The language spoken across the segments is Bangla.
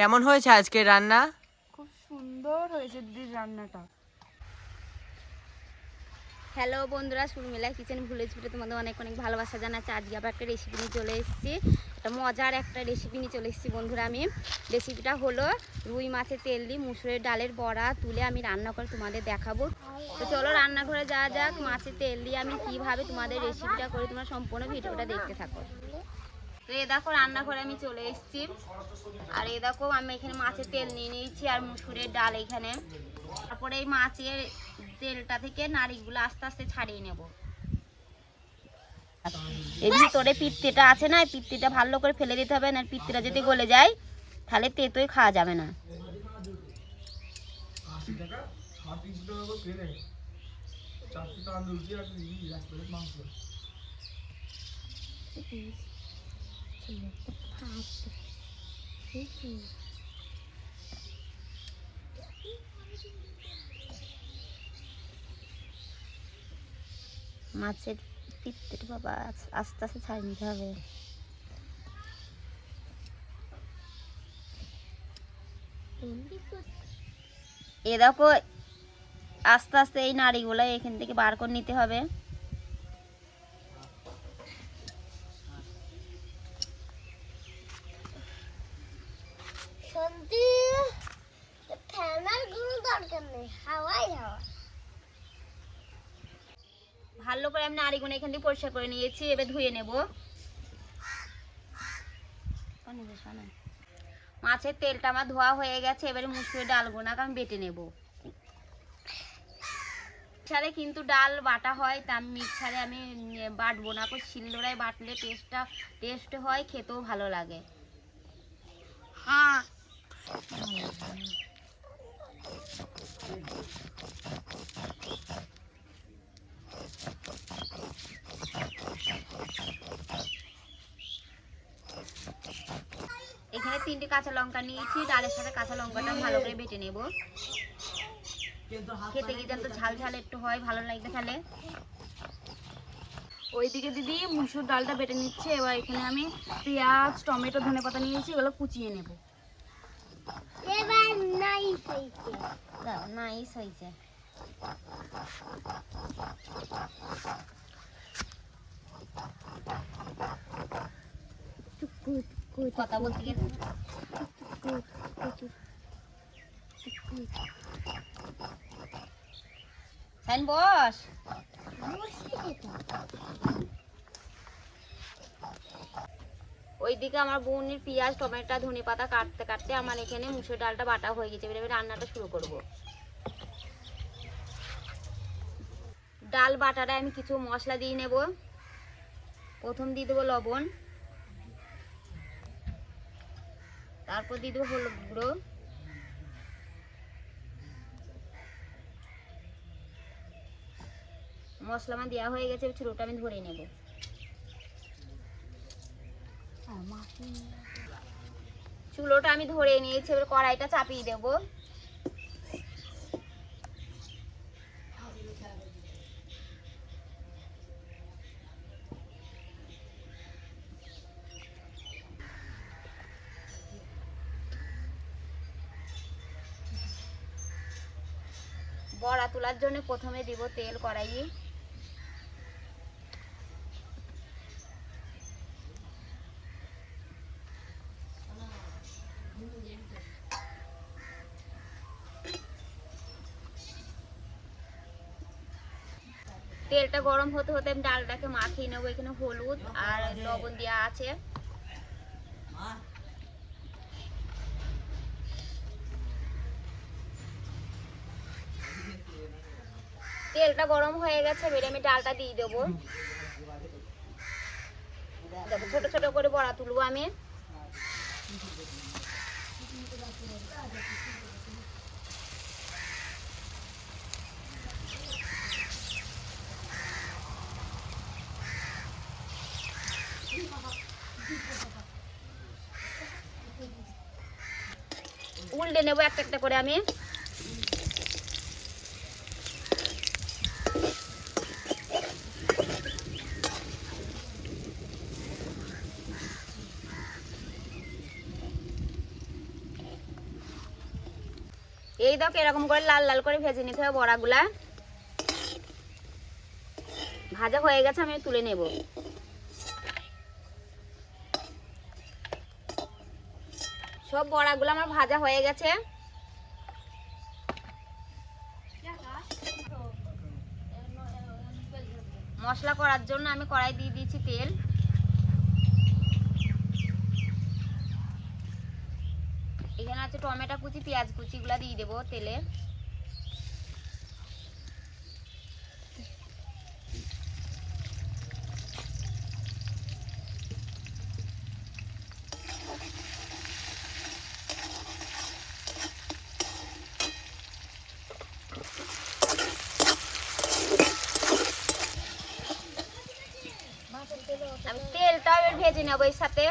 কেমন হয়েছে আজকের রান্না? খুব সুন্দর হয়েছে দিদির রান্নাটা। হ্যালো বন্ধুরা সুরমিলা কিচেন ভিলেজ ভিডিও তোমাদের অনেক অনেক ভালোবাসা জানাচ্ছি। আজকে আবার একটা রেসিপি নিয়ে চলে এসেছি। একটা মজার একটা রেসিপি নিয়ে চলে এসেছি বন্ধুরা আমি। রেসিপিটা হলো রুই মাছের তেল দিয়ে মুসুরের ডালের বড়া তুলে আমি রান্না করে তোমাদের দেখাবো। তো চলো রান্নাঘরে যাওয়া যাক। মাছের তেল দিয়ে আমি কীভাবে তোমাদের রেসিপিটা করে তোমরা সম্পূর্ণ ভিডিওটা দেখতে থাকো। তো এ দেখো রান্নাঘরে আমি চলে এসেছি। আর এ দেখো আমি এখানে মাছের তেল নিয়ে নিয়েছি আর মুসুরের ডাল এখানে। তারপরে এই মাছের তেলটা থেকে নাড়িগুলো আস্তে আস্তে ছাড়িয়ে নেব। এর ভিতরে পিত্তিটা আছে না পিত্তিটা ভালো করে ফেলে দিতে হবে, না পিত্তিটা যদি গলে যায়, তাহলে তেতোই খাওয়া যাবে না। মাছের পিত্তিটা বাবা আস্তে আস্তে ছাড়িয়ে নিতে হবে। এ দেখো, আস্তে আস্তে এই নাড়িগুলো এখান থেকে বার করে নিতে হবে। ফ্যানের কোনো দরকার নেই হাওয়াই হাওয়া। ভালো করে আমি নাড়িগুলো এখান থেকে পরিষ্কার করে নিয়েছি এবার ধুয়ে নেব। মাছের তেলটা আমার ধোয়া হয়ে গেছে এবারে মুসুরের ডালগুনাকে আমি বেটে নেব। মিক্সারে কিন্তু ডাল বাটা হয় তা আমি মিক্সারে আমি বাটবো না। শিলনোড়ায় বাটলে টেস্টটা টেস্ট হয় খেতেও ভালো লাগে। তিনটে কাঁচা লঙ্কা নিয়েছি ডালের সাথে কাঁচা লঙ্কাটা ভালো করে বেটে নেব। খেতে গিয়ে যেন তো ঝাল ঝাল একটু হয় ভালো লাগবে তাহলে। ওইদিকে দিদি মুসুর ডালটা বেটে নিচ্ছে এবার এখানে আমি পেঁয়াজ টমেটো ধনে পাতা নিয়েছি এগুলো কুচিয়ে নেব। এবার নাইস হয়েছে। দাও নাইস হয়েছে। কথা বলতে গেলে। সাইন বস। ওইদিকে আমার বোনের পেঁয়াজ, টমেটো ধনে পাতা কাটতে কাটতে আমার এখানে মুসুর ডালটা বাটা হয়ে গেছে। এবার রান্নাটা শুরু করব। ডাল বাটারে আমি কিছু মশলা দিয়ে নেব। প্রথম দিয়ে দেবো লবণ। তারপর দিয়ে দেবো হলুদ গুঁড়ো। মশলা আমার দেওয়া হয়ে গেছে ছোটোটা আমি ধরে নেব। চুলোটা আমি ধরে নিয়েছি এবার কড়াইটা চাপিয়ে দেব। বড়া তোলার জন্য প্রথমে দিব তেল কড়াইয়ে। তেলটা গরম হতে হতে আমি ডালটাকে মাখিয়ে নেব, এখানে হলুদ আর লবণ দেওয়া আছে। তেলটা গরম হয়ে গেছে, এবারে আমি ডালটা দিয়ে দেবো। দেখো, ছোট ছোট করে বড়া তুলবো আমি। উল্টে নেব একটা একটা করে আমি এই দেখো এরকম করে লাল লাল করে ভেজে নিতে হবে বড়াগুলা। ভাজা হয়ে গেছে, আমি তুলে নেব। সব বড়াগুলো আমার ভাজা হয়ে গেছে। মশলা করার জন্য আমি কড়াই দিয়ে দিয়েছি তেল। এখানে আছে, টমেটো কুচি, পেঁয়াজ কুচিগুলো দিয়ে দেবো তেলে। আমি তেলটাও এবার ভেজে নেব এর সাথে।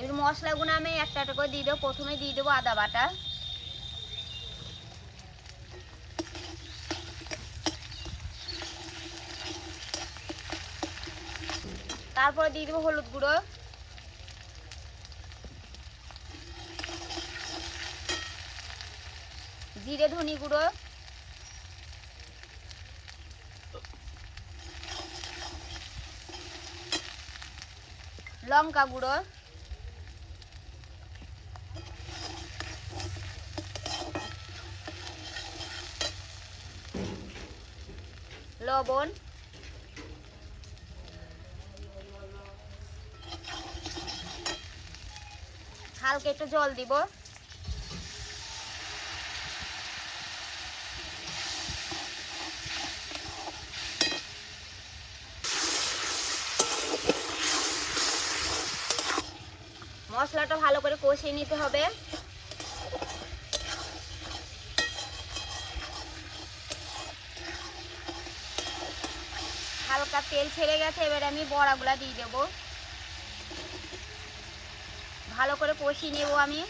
এবার মশলাগুলো আমি একটা একটা করে দিয়ে দেবো। প্রথমে দিয়ে দেবো আদা বাটা। তারপরে দিয়ে দেবো হলুদ গুঁড়ো। জিরে ধনি গুঁড়ো। লঙ্কা গুঁড়ো লবণ হালকা একটু জল দিব মশলাটা ভালো করে কষিয়ে নিতে হবে। হালকা তেল ছেড়ে গেছে, এবার আমি বড়াগুলা দিয়ে দেবো। ভালো করে কষিয়ে নেব আমি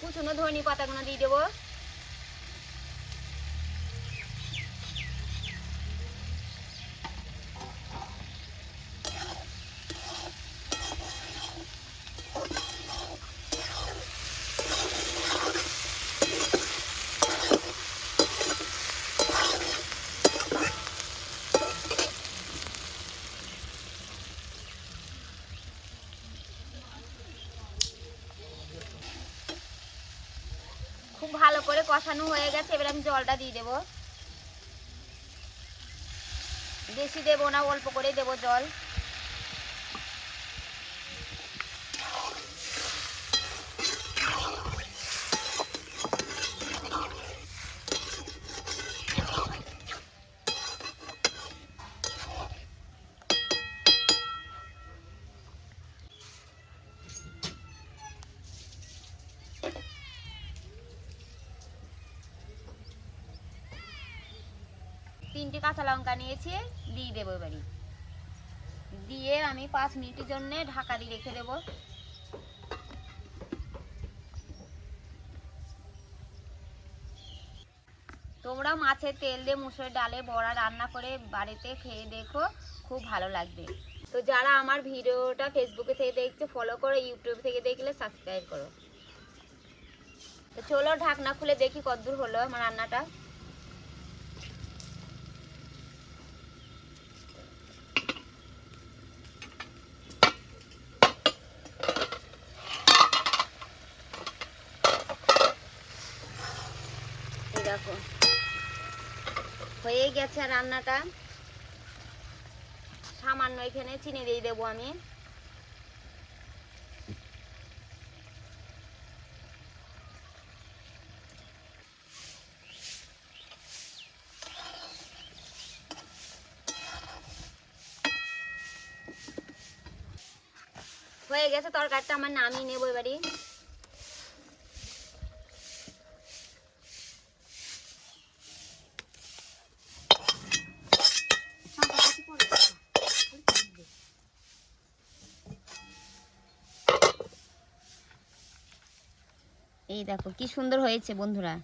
কুচুনো ধনে পাতাগুলো দিয়ে দেবো। খুব ভালো করে কষানো হয়ে গেছে, এবার আমি জলটা দিয়ে দেবো। বেশি দেবো না, অল্প করে দেবো জল তিনটে কাঁচা লঙ্কা নিয়েছি, দিয়ে দেবো এবারে। দিয়ে আমি পাঁচ মিনিটের জন্য ঢাকা দিয়ে রেখে দেবো। তোমরা মাছের তেল দিয়ে মুসুর ডালে বড়া রান্না করে বাড়িতে খেয়ে দেখো, খুব ভালো লাগবে। তো যারা আমার ভিডিওটা ফেসবুকে থেকে দেখছে ফলো করো ইউটিউব থেকে দেখলে সাবস্ক্রাইব করো। তো চলো ঢাকনা খুলে দেখি কতদূর হলো আমার রান্নাটা। হয়ে গেছে রান্নাটা। সামান্য এখানে চিনি দিয়ে দেবো আমি। হয়ে গেছে তরকারিটা, আমার নামিয়ে নেব এবারে। এই দেখো কি সুন্দর হয়েছে বন্ধুরা।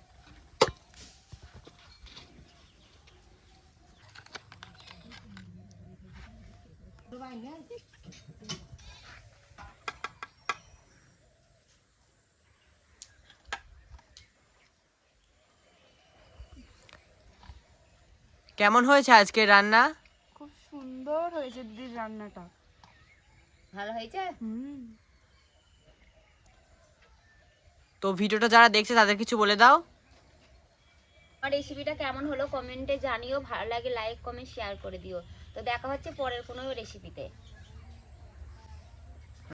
কেমন হয়েছে আজকে রান্না? খুব সুন্দর হয়েছে দিদির রান্নাটা। ভালো হয়েছে? তো ভিডিওটা যারা দেখছে, তাদের কিছু বলে দাও। আমার রেসিপিটা কেমন হলো কমেন্টে জানিও, ভালো লাগে লাইক কমেন্ট শেয়ার করে দিও। তো দেখা হচ্ছে পরের কোনো রেসিপিতে